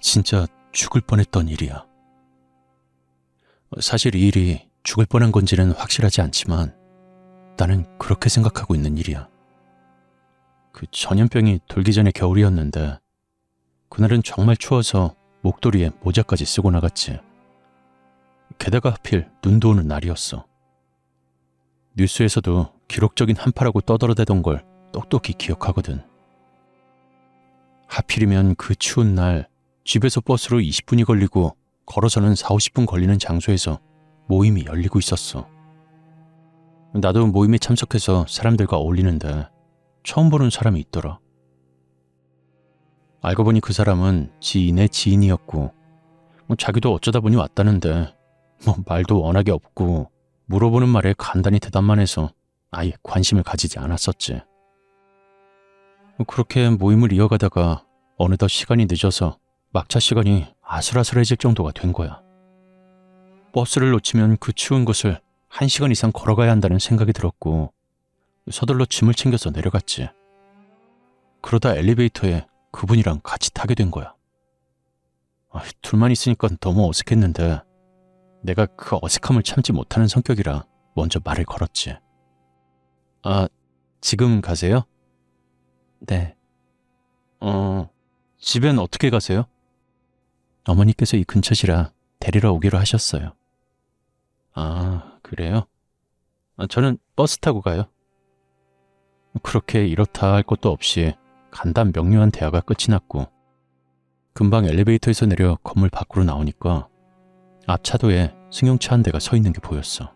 진짜 죽을 뻔했던 일이야. 사실 이 일이 죽을 뻔한 건지는 확실하지 않지만 나는 그렇게 생각하고 있는 일이야. 그 전염병이 돌기 전에 겨울이었는데 그날은 정말 추워서 목도리에 모자까지 쓰고 나갔지. 게다가 하필 눈도 오는 날이었어. 뉴스에서도 기록적인 한파라고 떠들어대던 걸 똑똑히 기억하거든. 하필이면 그 추운 날 집에서 버스로 20분이 걸리고 걸어서는 4, 50분 걸리는 장소에서 모임이 열리고 있었어. 나도 모임에 참석해서 사람들과 어울리는데 처음 보는 사람이 있더라. 알고 보니 그 사람은 지인의 지인이었고 뭐 자기도 어쩌다 보니 왔다는데 뭐 말도 워낙에 없고 물어보는 말에 간단히 대답만 해서 아예 관심을 가지지 않았었지. 뭐 그렇게 모임을 이어가다가 어느덧 시간이 늦어서 막차 시간이 아슬아슬해질 정도가 된 거야. 버스를 놓치면 그 추운 곳을 한 시간 이상 걸어가야 한다는 생각이 들었고 서둘러 짐을 챙겨서 내려갔지. 그러다 엘리베이터에 그분이랑 같이 타게 된 거야. 아, 둘만 있으니까 너무 어색했는데 내가 그 어색함을 참지 못하는 성격이라 먼저 말을 걸었지. 아, 지금 가세요? 네. 어, 집엔 어떻게 가세요? 어머니께서 이 근처시라 데리러 오기로 하셨어요. 아, 그래요? 아, 저는 버스 타고 가요. 그렇게 이렇다 할 것도 없이 간단 명료한 대화가 끝이 났고 금방 엘리베이터에서 내려 건물 밖으로 나오니까 앞 차도에 승용차 한 대가 서 있는 게 보였어.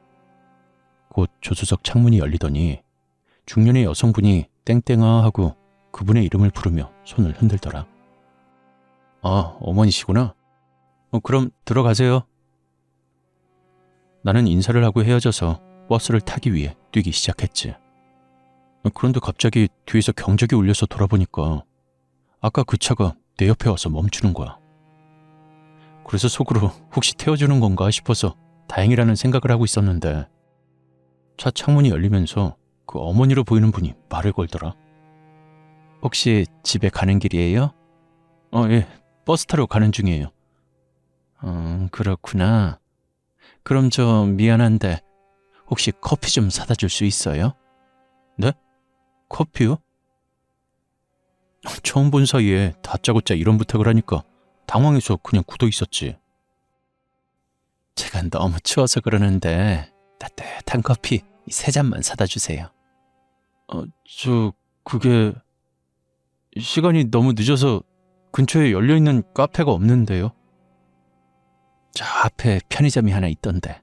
곧 조수석 창문이 열리더니 중년의 여성분이 땡땡아 하고 그분의 이름을 부르며 손을 흔들더라. 아, 어머니시구나. 어, 그럼 들어가세요. 나는 인사를 하고 헤어져서 버스를 타기 위해 뛰기 시작했지. 그런데 갑자기 뒤에서 경적이 울려서 돌아보니까 아까 그 차가 내 옆에 와서 멈추는 거야. 그래서 속으로 혹시 태워주는 건가 싶어서 다행이라는 생각을 하고 있었는데 차 창문이 열리면서 그 어머니로 보이는 분이 말을 걸더라. 혹시 집에 가는 길이에요? 어, 예. 버스 타러 가는 중이에요. 음, 그렇구나. 그럼 저 미안한데 혹시 커피 좀 사다 줄 수 있어요? 네? 커피요? 처음 본 사이에 다짜고짜 이런 부탁을 하니까 당황해서 그냥 굳어 있었지. 제가 너무 추워서 그러는데 따뜻한 커피 세 잔만 사다 주세요. 어, 저 그게 시간이 너무 늦어서 근처에 열려 있는 카페가 없는데요. 저 앞에 편의점이 하나 있던데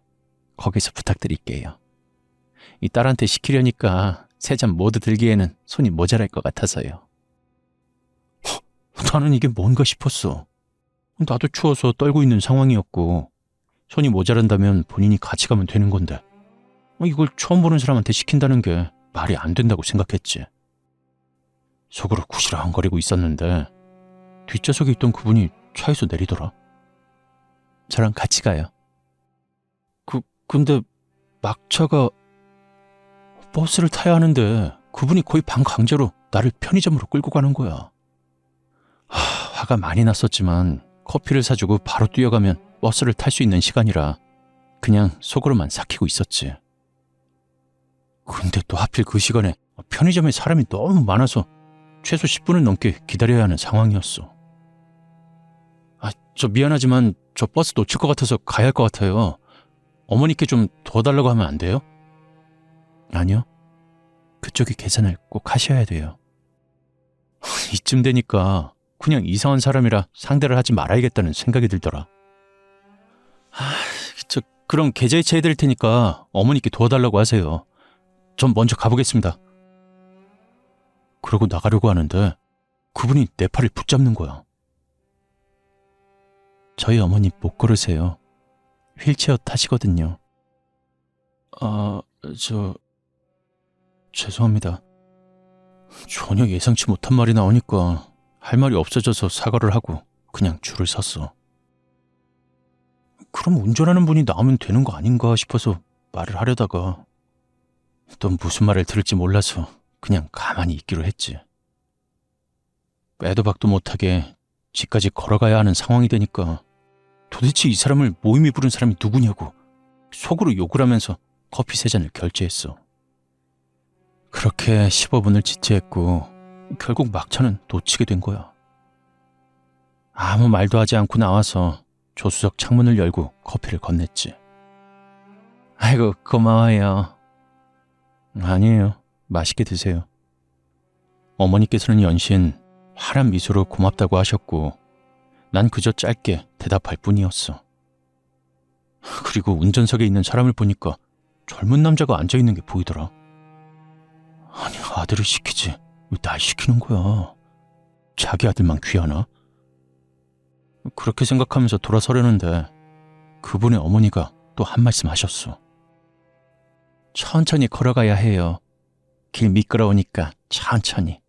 거기서 부탁드릴게요. 이 딸한테 시키려니까 세 잔 모두 들기에는 손이 모자랄 것 같아서요. 나는 이게 뭔가 싶었어. 나도 추워서 떨고 있는 상황이었고 손이 모자란다면 본인이 같이 가면 되는 건데 이걸 처음 보는 사람한테 시킨다는 게 말이 안 된다고 생각했지. 속으로 구시렁거리고 있었는데 뒷좌석에 있던 그분이 차에서 내리더라. 저랑 같이 가요. 그, 근데 막차가 버스를 타야 하는데 그분이 거의 반강제로 나를 편의점으로 끌고 가는 거야. 하, 화가 많이 났었지만 커피를 사주고 바로 뛰어가면 버스를 탈 수 있는 시간이라 그냥 속으로만 삭히고 있었지. 근데 또 하필 그 시간에 편의점에 사람이 너무 많아서 최소 10분을 넘게 기다려야 하는 상황이었어. 아, 저 미안하지만 저 버스 놓칠 것 같아서 가야 할 것 같아요. 어머니께 좀 도와달라고 하면 안 돼요? 아니요. 그쪽이 계산을 꼭 하셔야 돼요. 이쯤 되니까 그냥 이상한 사람이라 상대를 하지 말아야겠다는 생각이 들더라. 아, 저 그럼 계좌이체 해드릴 테니까 어머니께 도와달라고 하세요. 전 먼저 가보겠습니다. 그러고 나가려고 하는데 그분이 내 팔을 붙잡는 거야. 저희 어머니 못 걸으세요. 휠체어 타시거든요. 아, 저, 죄송합니다. 전혀 예상치 못한 말이 나오니까 할 말이 없어져서 사과를 하고 그냥 줄을 섰어. 그럼 운전하는 분이 나오면 되는 거 아닌가 싶어서 말을 하려다가 또 무슨 말을 들을지 몰라서 그냥 가만히 있기로 했지. 빼도 박도 못하게 집까지 걸어가야 하는 상황이 되니까 도대체 이 사람을 모임이 부른 사람이 누구냐고 속으로 욕을 하면서 커피 세 잔을 결제했어. 그렇게 15분을 지체했고 결국 막차는 놓치게 된 거야. 아무 말도 하지 않고 나와서 조수석 창문을 열고 커피를 건넸지. 아이고 고마워요. 아니에요. 맛있게 드세요. 어머니께서는 연신 환한 미소로 고맙다고 하셨고 난 그저 짧게 대답할 뿐이었어. 그리고 운전석에 있는 사람을 보니까 젊은 남자가 앉아 있는 게 보이더라. 아니 아들을 시키지 왜 날 시키는 거야? 자기 아들만 귀하나? 그렇게 생각하면서 돌아서려는데 그분의 어머니가 또 한 말씀 하셨어. 천천히 걸어가야 해요. 길 미끄러우니까 천천히.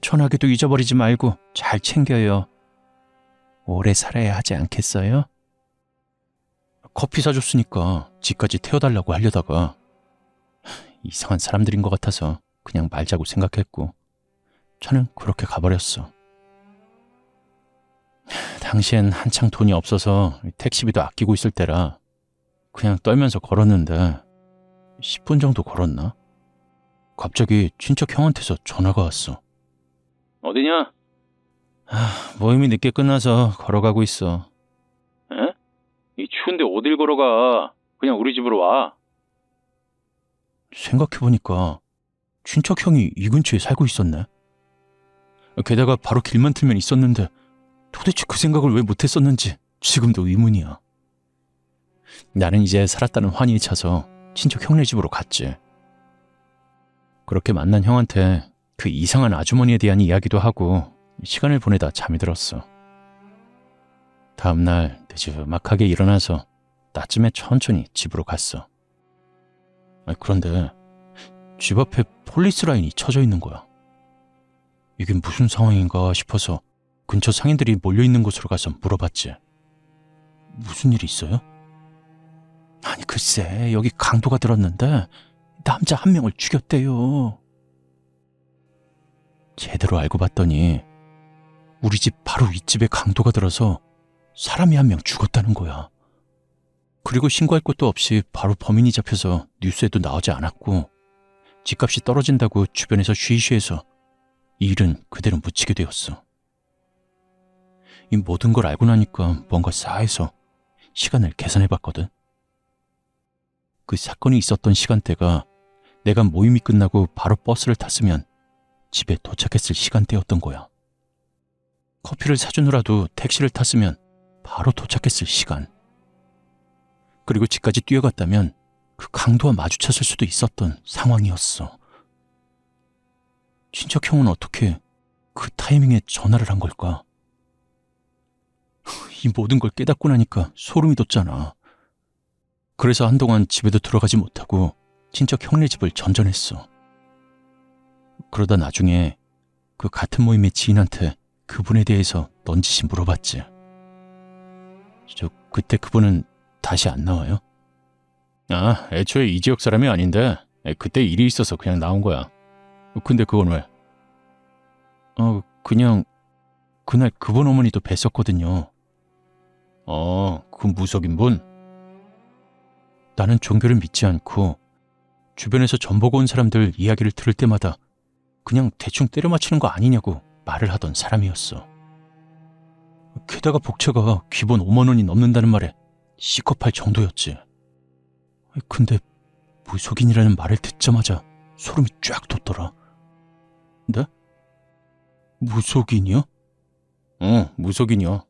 전화기도 잊어버리지 말고 잘 챙겨요. 오래 살아야 하지 않겠어요? 커피 사줬으니까 집까지 태워달라고 하려다가 이상한 사람들인 것 같아서 그냥 말자고 생각했고 저는 그렇게 가버렸어. 당시엔 한창 돈이 없어서 택시비도 아끼고 있을 때라 그냥 떨면서 걸었는데 10분 정도 걸었나? 갑자기 친척 형한테서 전화가 왔어. 어디냐? 모임이 늦게 끝나서 걸어가고 있어. 에? 이 추운데 어딜 걸어가? 그냥 우리 집으로 와. 생각해보니까 친척 형이 이 근처에 살고 있었네. 게다가 바로 길만 틀면 있었는데 도대체 그 생각을 왜 못했었는지 지금도 의문이야. 나는 이제 살았다는 환희에 차서 친척 형네 집으로 갔지. 그렇게 만난 형한테 그 이상한 아주머니에 대한 이야기도 하고 시간을 보내다 잠이 들었어. 다음날 늦지막하게 일어나서 낮쯤에 천천히 집으로 갔어. 아니, 그런데 집 앞에 폴리스 라인이 쳐져 있는 거야. 이게 무슨 상황인가 싶어서 근처 상인들이 몰려 있는 곳으로 가서 물어봤지. 무슨 일이 있어요? 아니 글쎄 여기 강도가 들었는데 남자 한 명을 죽였대요. 제대로 알고 봤더니 우리 집 바로 윗집에 강도가 들어서 사람이 한 명 죽었다는 거야. 그리고 신고할 것도 없이 바로 범인이 잡혀서 뉴스에도 나오지 않았고 집값이 떨어진다고 주변에서 쉬쉬해서 이 일은 그대로 묻히게 되었어. 이 모든 걸 알고 나니까 뭔가 싸해서 시간을 계산해 봤거든. 그 사건이 있었던 시간대가 내가 모임이 끝나고 바로 버스를 탔으면 집에 도착했을 시간대였던 거야. 커피를 사주느라도 택시를 탔으면 바로 도착했을 시간. 그리고 집까지 뛰어갔다면 그 강도와 마주쳤을 수도 있었던 상황이었어. 친척 형은 어떻게 그 타이밍에 전화를 한 걸까? 이 모든 걸 깨닫고 나니까 소름이 돋잖아. 그래서 한동안 집에도 들어가지 못하고 친척 형네 집을 전전했어. 그러다 나중에 그 같은 모임의 지인한테 그분에 대해서 넌지시 물어봤지. 저 그때 그분은 다시 안 나와요? 아, 애초에 이 지역 사람이 아닌데 그때 일이 있어서 그냥 나온 거야. 근데 그건 왜? 어, 그냥 그날 그분 어머니도 뵀었거든요. 어, 그 무속인 분? 나는 종교를 믿지 않고 주변에서 전보고 온 사람들 이야기를 들을 때마다 그냥 대충 때려 맞히는 거 아니냐고 말을 하던 사람이었어. 게다가 복채가 기본 5만 원이 넘는다는 말에 시겁할 정도였지. 근데 무속인이라는 말을 듣자마자 소름이 쫙 돋더라. 네? 무속인이요? 응, 무속인이요.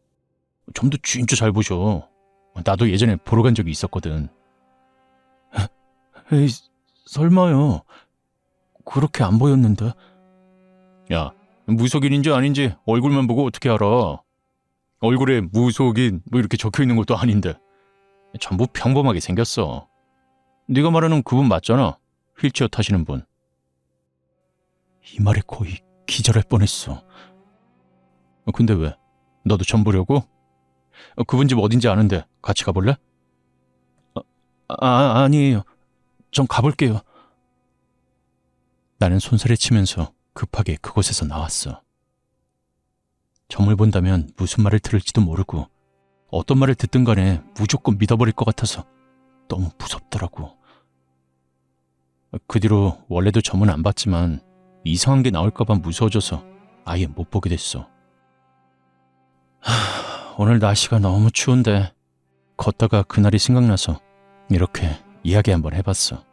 점도 진짜 잘 보셔. 나도 예전에 보러 간 적이 있었거든. 에이, 설마요. 그렇게 안 보였는데. 야, 무속인인지 아닌지 얼굴만 보고 어떻게 알아? 얼굴에 무속인 뭐 이렇게 적혀 있는 것도 아닌데. 전부 평범하게 생겼어. 네가 말하는 그분 맞잖아. 휠체어 타시는 분. 이 말에 거의 기절할 뻔했어. 근데 왜? 너도 전 보려고? 그분 집 어딘지 아는데 같이 가볼래? 아, 아니에요. 전 가볼게요. 나는 손살에 치면서 급하게 그곳에서 나왔어. 점을 본다면 무슨 말을 들을지도 모르고 어떤 말을 듣든 간에 무조건 믿어버릴 것 같아서 너무 무섭더라고. 그 뒤로 원래도 점은 안 봤지만 이상한 게 나올까봐 무서워져서 아예 못 보게 됐어. 하, 오늘 날씨가 너무 추운데 걷다가 그날이 생각나서 이렇게 이야기 한번 해봤어.